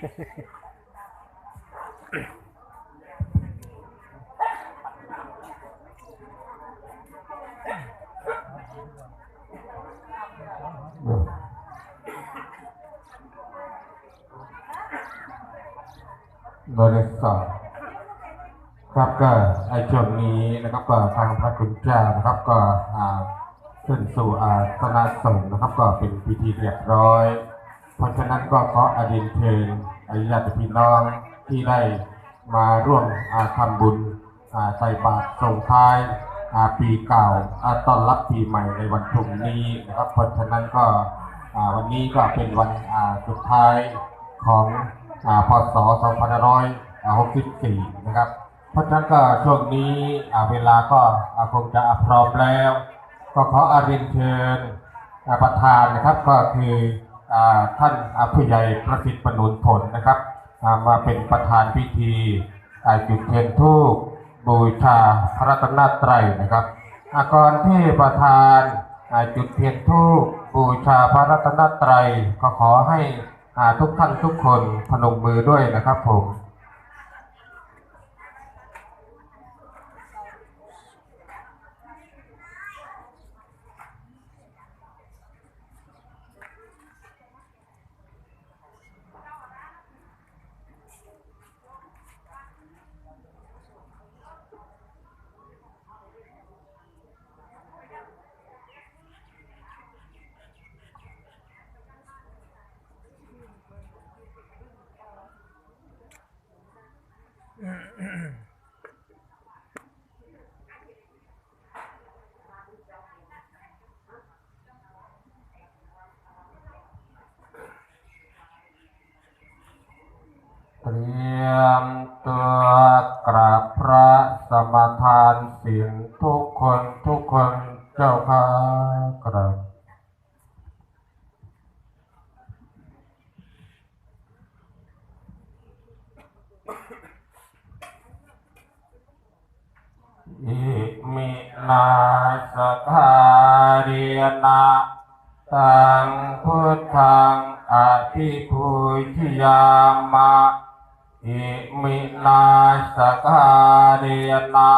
บริษัทครับก็ไอช่วงนี้นะครับก็ทางพระคุณเจ้านะครับก็อ่าขึ้นสู่อาสนะสงฆ์นะครับ ก็เป็นพิธีเรียบร้อย เพราะฉะนั้นก็ขออดินเชิญอริยญาติพี่น้องที่ได้มาร่วมอาทำบุญอาใส่บาตรส่งท้ายอาปีเก่าอาต้อนรับปีใหม่ในวันพรุ่งนี้นะครับ เพราะฉะนั้นก็อาวันนี้ก็เป็นวันอาสุดท้ายของอาพศ 2564 นะครับ เพราะฉะนั้นก็ช่วงนี้อาเวลาก็อาคงจะพร้อมแล้ว ก็ขออาเรียนเชิญอ่าประธานนะครับก็คือ ท่านอ่าผู้ใหญ่ประสิทธิ์ปนุนผลนะครับ มาเป็นประธานพิธีจุดเทียนธูปบูชาพระรัตนตรัยนะครับอาก่อนที่ประธานจุดเทียนธูปบูชาพระรัตนตรัยก็ขอให้ทุกท่านทุกคนพนมมือด้วยนะครับผม เตรียมตัวกราบพระสมทานศีลทุกคนทุกคนเจ้าค่ะกราบอิมิ นาสคาเรียนะตังพุทธังอภิพุชยามะอิมินาสกาเรนะ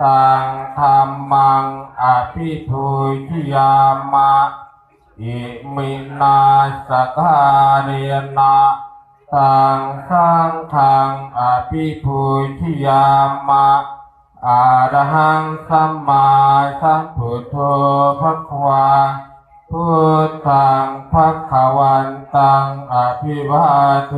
ตังธรรมังอภิพุชยามะอิมินาสกาเรนะตังสังฆังอภิพุชยามะ อาระหังสัมมาสัมพุทโธภควาพุทธังภควันตังอภิวาเท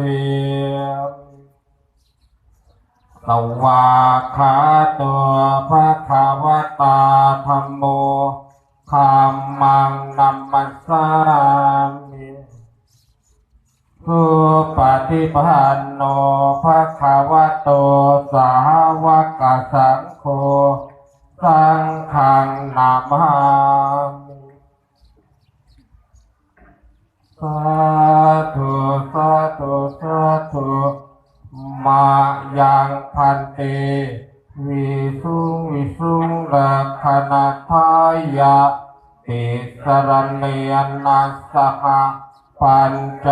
สวากขาตัวภควตาธรรมโมธรรมังนัมมัสสามิ สุปฏิปันโนภะคะวะโตสาวกสังโฆสังฆังนามามสาธุสาธุสาธุมายังพันเตวิสุงวิสุงลักขณาทายะติสรณเนยนัสสะ ปัญจ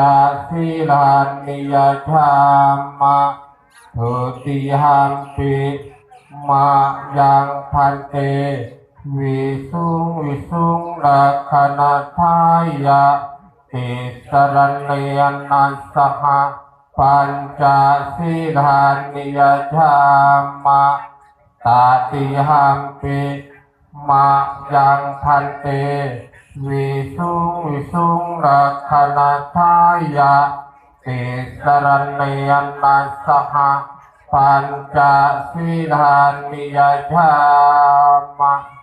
ศีลานิยธรรมะทุติหัมปิมายังพันเตวิสุงวิสุงลักขณาทายะติสรณเนยนัสสหะปัญจศีลานิยธรรมะตติหัมปิ มายังพันเตวิสุงวิสุงรักขณาทายะติสรณเนยนัสสหปัญจศีลานิยธามะ